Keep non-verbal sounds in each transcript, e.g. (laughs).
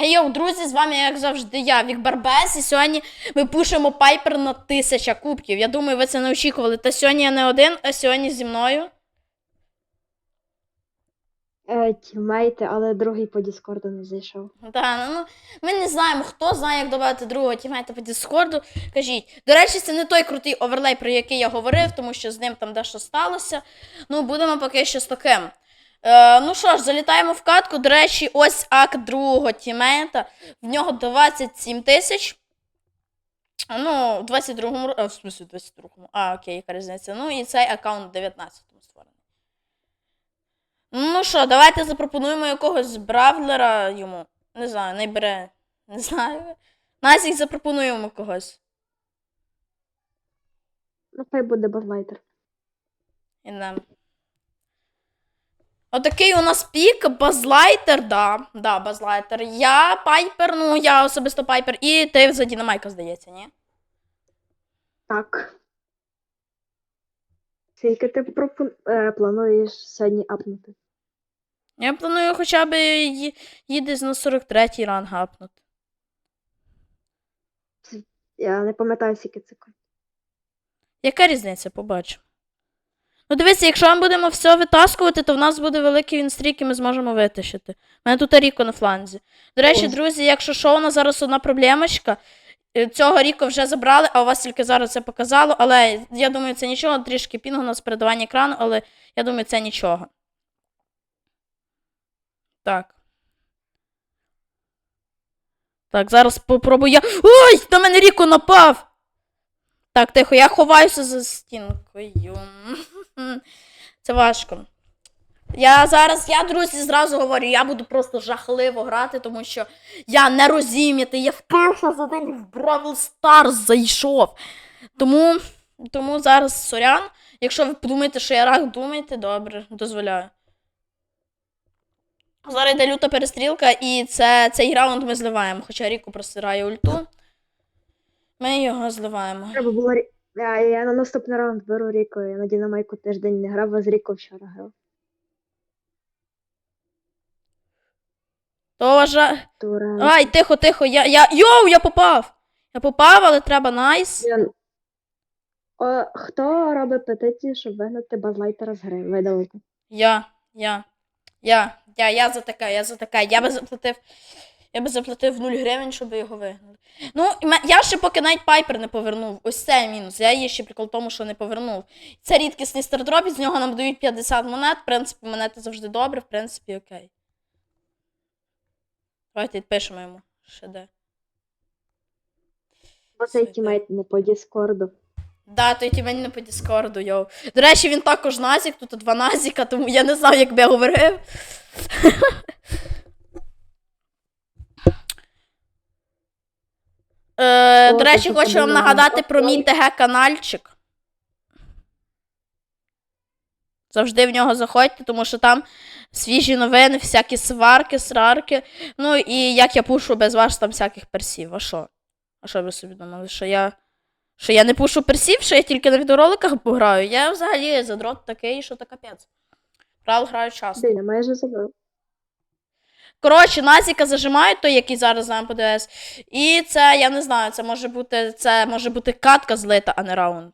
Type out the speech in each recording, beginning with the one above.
Гей, друзі, з вами, як завжди, я, Вік Барбес, і сьогодні ми пушимо пайпер на тисяча кубків. Я думаю, ви це не очікували. Та сьогодні я не один, а сьогодні зі мною. Е, тімейти, але другий по Діскорду не зайшов. Та, ну, ми не знаємо, хто знає, як додати другого тімейта по Діскорду. Кажіть. До речі, це не той крутий оверлей, про який я говорив, тому що з ним там дещо сталося. Ну, будемо поки що з таким. Е, ну що ж, залітаємо в катку. До речі, ось акт другого тімейта. В нього 27 тисяч. Ну, в 22-му ро- е, в смысле, в 22-му. А, окей, яка різниця. Ну і цей аккаунт в 19-му створений. Ну що, давайте запропонуємо якогось бравлера йому. Не знаю, не бере. Не знаю. Назік запропонуємо когось. Ну, хай буде базлайтер. Ідем. Отакий у нас пік, базлайтер, да. Да, базлайтер. Я пайпер, ну я особисто пайпер, і ти за Дінамайка, здається, ні? Так. Скільки ти пропон... е, плануєш сьогодні апнути? Я планую хоча б ї- їдеш на 43-й ранг апнути. Я не пам'ятаю, скільки це. коштує. Яка різниця, побачимо. Ну, дивіться, якщо ми будемо все витаскувати, то в нас буде великий вінстрік, і ми зможемо витащити. У мене тут Ріко на фланзі. До речі, Ось. друзі, якщо що, у нас зараз одна проблемочка. Е, Цього Ріко вже забрали, а у вас тільки зараз це показало. Але я думаю, це нічого. Трішки пінг у нас передавання екрану, але я думаю, це нічого. Так. Так, зараз попробую я. Ой! На мене Ріко напав! Так, тихо, я ховаюся за стінкою. Це важко. Я зараз, я, друзі, зразу говорю, я буду просто жахливо грати, тому що я не розім'ятий, я вперше за день в Бравл Stars зайшов. Тому, тому зараз сорян. Якщо ви подумаєте, що я рак, думайте, добре, дозволяю. Зараз йде люта перестрілка, і це, цей раунд ми зливаємо, хоча Ріку просирає ульту. Ми його зливаємо. Треба було я, я на наступний раунд беру Ріко. Я на Дінамайку тиждень не грав, а з Ріко вчора грав. То вважа... Тура. Ай, тихо, тихо, я, я. Йоу, я попав! Я попав, але треба найс. Блін. О, хто робить петицію, щоб вигнати базлайтера з гри? Видалити. Я, я, я, я, я за таке, я за таке. Я би заплатив. Я би заплатив 0 гривень, щоб його вигнали. Ну, я ще поки навіть пайпер не повернув. Ось це мінус. Я її ще прикол тому, що не повернув. Це рідкісний стардроп, з нього нам дають 50 монет. В принципі, монети завжди добре, в принципі, окей. Давайте відпишемо йому. Ще де. Бо цей тімейт не по Діскорду. Да, той тімень не по Діскорду, йоу. До речі, він також назік, тут два назіка, тому я не знаю, як би я говорив. (laughs) Е, до речі, хочу вам нагадати про мій ТГ-канальчик. Завжди в нього заходьте, тому що там свіжі новини, всякі сварки, срарки. Ну і як я пушу без вас там всяких персів. А що? А що ви собі думали? Що я. Що я не пушу персів, що я тільки на відеороликах пограю. Я взагалі задрот такий, що то капець. Прал граю часто. Я майже забив. Коротше, Назіка зажимають той, який зараз з нами по І це, я не знаю, це може бути, це може бути катка злита, а не раунд.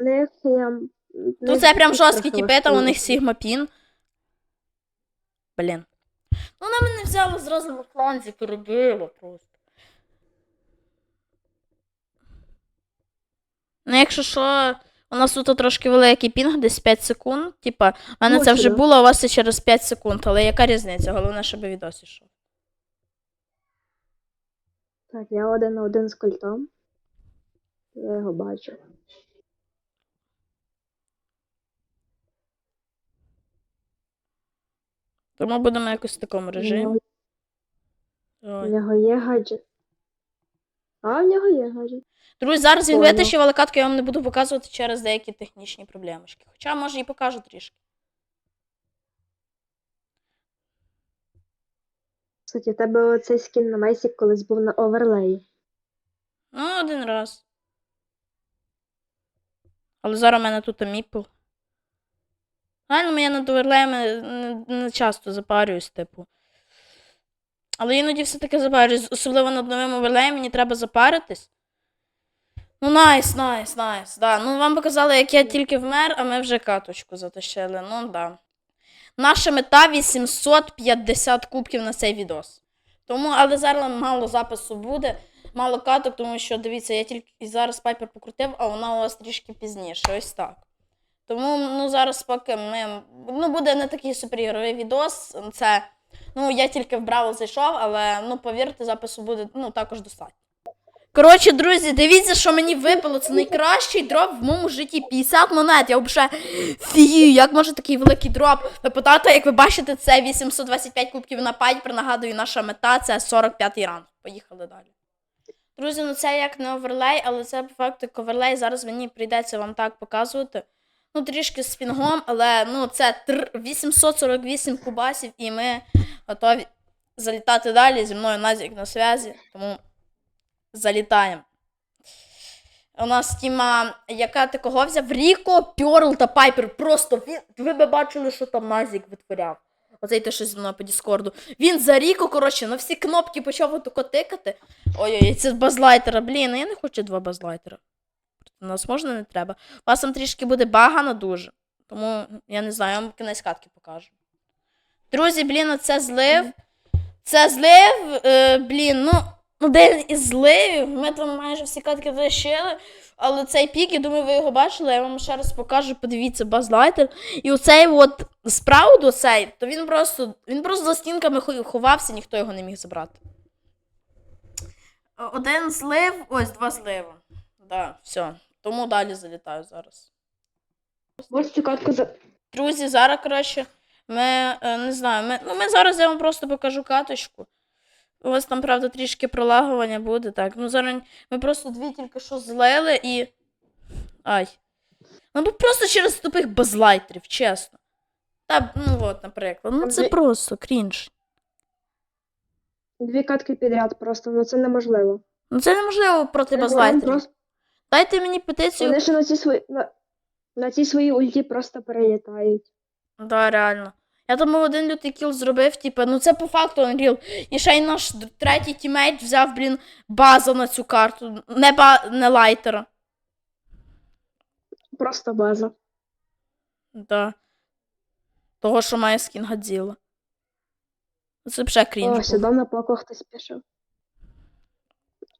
У них я... Ну це прям жорсткі тіпи, там у них Сігма Пін. Блін. Ну вона мене взяла зразу на фланзі, перебила просто. Ну, якщо що, у нас тут трошки великий пінг, десь 5 секунд. Типа, в мене Ну, це вже було, у вас це через 5 секунд, але яка різниця? Головне, щоб відос ішов. Так, я один на один з кольтом. Я його бачу. Тому будемо якось в такому режимі. у нього є гаджет. А, в нього є гаджет. Друзі, зараз він витащив, але катку я вам не буду показувати через деякі технічні проблемочки. Хоча, може, і покажу трішки. Кстати, у тебе оцей скін на Мейсі колись був на оверлеї. Ну, один раз. Але зараз у мене тут міпл. Реально, я над оверлеями не часто запарююсь, типу. Але іноді все-таки запарююсь, особливо над новим оверлеєм, мені треба запаритись. Ну, найс, найс, найс. Да. Ну, вам показали, як я тільки вмер, а ми вже каточку затащили. Ну, да. Наша мета 850 кубків на цей відос. Тому, але зараз мало запису буде, мало каток, тому що дивіться, я тільки і зараз пайпер покрутив, а вона у вас трішки пізніше. Ось так. Тому ну, зараз поки ми. Ну, буде не такий суперігровий відос. Це. Ну, я тільки в Браво зайшов, але ну, повірте, запису буде ну, також достатньо. Коротше, друзі, дивіться, що мені випало. Це найкращий дроп в моєму житті. 50 монет. Я взагалі фію, як може такий великий дроп? Питаєте, як ви бачите, це 825 кубків на пайпер. Нагадую, наша мета це 45-й ранг. Поїхали далі. Друзі, ну це як не оверлей, але це по факту оверлей. Зараз мені прийдеться вам так показувати. Ну, трішки з фінгом, але ну, це 848 кубасів, і ми готові залітати далі. Зі мною Назік на зв'язі, тому залітаємо. У нас тіма, яка ти кого взяв? Ріко, Пьорл та Пайпер. Просто ви би бачили, що там Назік витворяв. Оцей те, що зі мною по Діскорду. Він за Ріко, коротше, на всі кнопки почав отако тикати. Ой-ой, це базлайтера. Блін, я не хочу два базлайтера. Нас можна не треба. У вас там трішки буде багано дуже. Тому я не знаю, я вам кінець катки покажу. Друзі, блін, це злив. Це злив. Е, блін, ну, один із зливів. Ми там майже всі катки зашили. Але цей пік, я думаю, ви його бачили, я вам ще раз покажу, подивіться, базлайтер. І оцей от справду цей, то він просто, він просто за стінками ховався, ніхто його не міг забрати. Один злив, ось два зливи. Да, все. Тому далі залітаю зараз. Ось цю катку за. Друзі, зараз, коротше, ми е, не знаю, ми, ну, ми зараз я вам просто покажу каточку. У вас там, правда, трішки пролагування буде, так. Ну, зараз ми просто дві тільки що злили і. Ай. Ну, просто через тупих базлайтерів, чесно. Та, ну от, наприклад. Ну, це дві- просто крінж. Дві катки підряд просто, ну це неможливо. Ну це неможливо проти базлайтерів. просто- Дайте мені петицію. Вони ще на ці свої. На, на ці свої ульті просто перелітають. Да, реально. Я тому один лютий кіл зробив, типу, ну це по факту Unreal. І ще й наш третій тімейт взяв, блін, базу на цю карту. Не, ба... не лайтера. Просто база. Да. Того, що має скін Гадзіла. Це вже крінж. О, сюди на поко хтось пішов.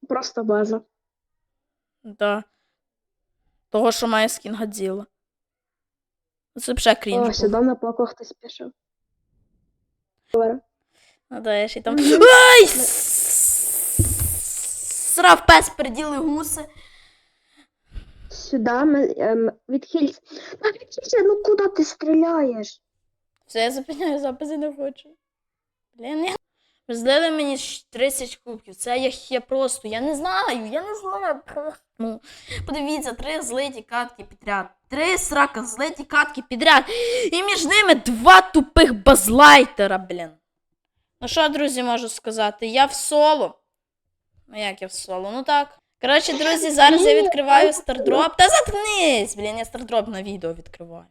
Просто база. Да. Того, що має скін Гадзіла. Це вже крінж. О, сюди на поко хтось пішов. Ну, да, я ще й там. Ай! Срав пес переділи гуси. Сюди ми ем, відхилься. Відхилься, ну куди ти стріляєш? Все, я зупиняю запис і не хочу. Блін, я... Ви злили мені 30 кубків. Це я хе просто. Я не знаю, я не знаю. Ну, подивіться, три злиті катки підряд. Три срака злиті катки підряд. І між ними два тупих базлайтера, блін. Ну що, друзі, можу сказати? Я в соло. Ну як я в соло? Ну так. Коротше, друзі, зараз я відкриваю стардроп. Та заткнись, блін, я стардроп на відео відкриваю.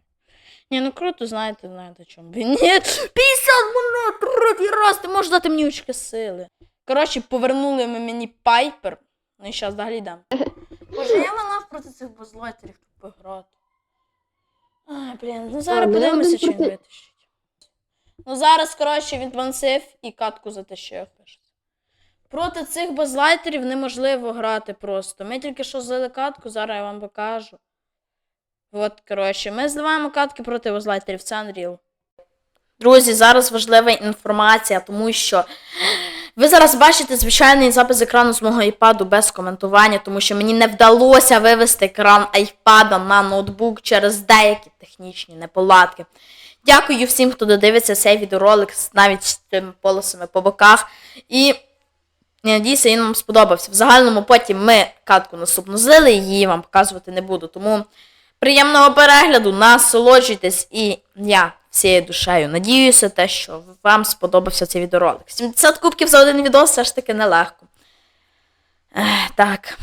Ні, ну круто, знаєте, знаєте чому. (laughs) Ні, 50 монет, третій раз, ти можеш дати мені очки сили. Коротше, повернули ми мені пайпер. Ну і зараз далі йдемо. (laughs) Боже, я манав проти цих базлайтерів тут пограти. Ай, блін, ну зараз ну я подивимося, чи він проти- витащить. Ну зараз, коротше, він пансив і катку затащив. пишеться. Проти цих базлайтерів неможливо грати просто. Ми тільки що злили катку, зараз я вам покажу. От, коротше, ми зливаємо катки проти базлайтерів, це Unreal. Друзі, зараз важлива інформація, тому що ви зараз бачите звичайний запис екрану з мого iPad без коментування, тому що мені не вдалося вивести екран iPad на ноутбук через деякі технічні неполадки. Дякую всім, хто додивиться цей відеоролик навіть з тими полосами по боках. І я надіюся, він вам сподобався. В загальному потім ми катку наступну злили, її вам показувати не буду. Тому приємного перегляду, насолоджуйтесь, і я всією душею надіюся, те, що вам сподобався цей відеоролик. 70 кубків за один відео все ж таки нелегко. Так.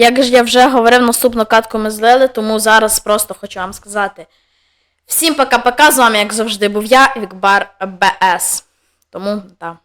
Як ж я вже говорив, наступну катку ми злили, тому зараз просто хочу вам сказати. Всім пока-пока, з вами, як завжди, був я, Вікбар БС. Тому, так.